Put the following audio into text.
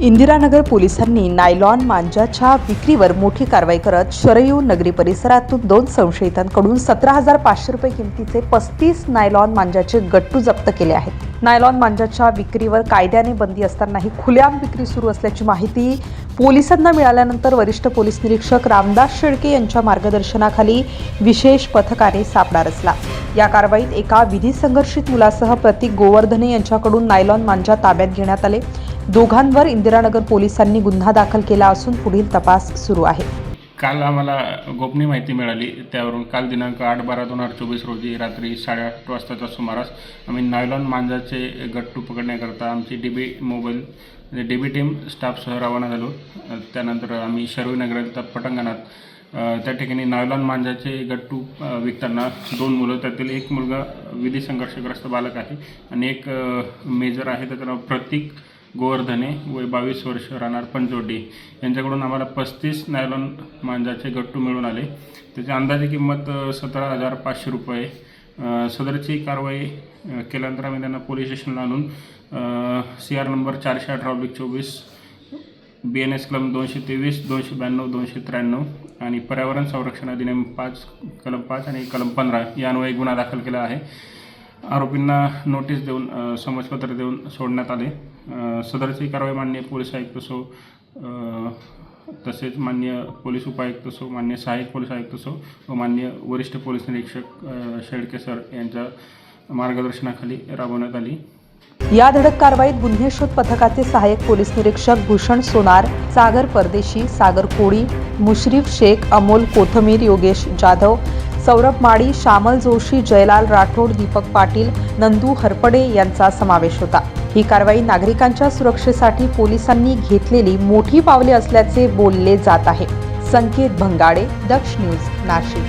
इंदिरानगर पोलिसांनी नायलॉन मांजाच्या विक्रीवर मोठी कारवाई करत शरयू नगरी परिसरातून दोन संशयितांकडून सतरा हजार पाचशे रुपये किमतीचे पस्तीस नायलॉन मांजाचे गट्टू जप्त केले आहेत. नायलॉन मांजाच्या विक्रीवर कायद्याने बंदी असतानाही खुल्याम विक्री सुरू असल्याची माहिती पोलिसांना मिळाल्यानंतर वरिष्ठ पोलीस निरीक्षक रामदास शेळके यांच्या मार्गदर्शनाखाली विशेष पथकाने सापडा रचला. या कारवाईत एका विधी संघर्षित मुलासह प्रतीक गोवर्धने यांच्याकडून नायलॉन मांजा ताब्यात घेण्यात आले. दोघांवर इंदिरानगर पोलिसांनी गुन्हा दाखल केला असून पुढील तपास सुरू आहे. काल आम्हाला गोपनीय माहिती मिळाली. त्यावरून काल दिनांक आठ बारा दोन हजार चोवीस रोजी रात्री साडेआठ वाजताच्या सुमारास आम्ही नायलॉन मांजाचे गट्टू पकडण्याकरता आमची डी बी मोबाईल म्हणजे डी बी टीम स्टाफसह रवाना झालो. त्यानंतर आम्ही शर्वीनगर पटांगणात त्या ठिकाणी नायलॉन मांजाचे गट्टू विकताना दोन मुलं त्यातील एक मुलगा विधी संघर्षग्रस्त बालक आहे आणि एक मेजर आहे. त्याचं नाव प्रतीक गोवर्धने वय बावीस वर्ष राहणार पंचवटी यांच्याकडून आम्हाला पस्तीस नायलॉन मांजाचे गट्टू मिळून आले. त्याची अंदाजे किंमत सतरा हजार पाचशे रुपये. सदरची कारवाई केल्यानंतर आम्ही त्यांना पोलीस स्टेशनला आणून सी आर नंबर चारशे अठरा ऑब्लिक चोवीस बी एन एस कलम दोनशे तेवीस दोनशे ब्याण्णव दोनशे त्र्याण्णव आणि पर्यावरण संरक्षण अधिनियम पाच कलम पाच आणि कलम पंधरा यान्वये गुन्हा दाखल केला आहे. आरोपींना नोटीस देऊन समजपत्र देऊन सोडण्यात आले. सदरची कारवाई मान्य पोलीस आयुक्त सो तसेच मान्य पोलीस उपायुक्त सो मान्य सहाय्यक पोलीस आयुक्त सो व मान्य वरिष्ठ पोलीस निरीक्षक शेडके सर यांच्या मार्गदर्शनाखाली राबवण्यात आली. या धडक कारवाईत गुन्हे शोध पथकाचे सहाय्यक पोलीस निरीक्षक भूषण सोनार सागर परदेशी सागर कोळी मुश्रीफ शेख अमोल कोथमीर योगेश जाधव सौरभ माळी श्यामल जोशी जयलाल राठोड दीपक पाटील नंदू हरपडे यांचा समावेश होता. ही कारवाई नागरिकांच्या सुरक्षेसाठी पोलिसांनी घेतलेली मोठी पावले असल्याचे बोलले जात आहे. संकेत भंगाडे दक्ष न्यूज नाशिक.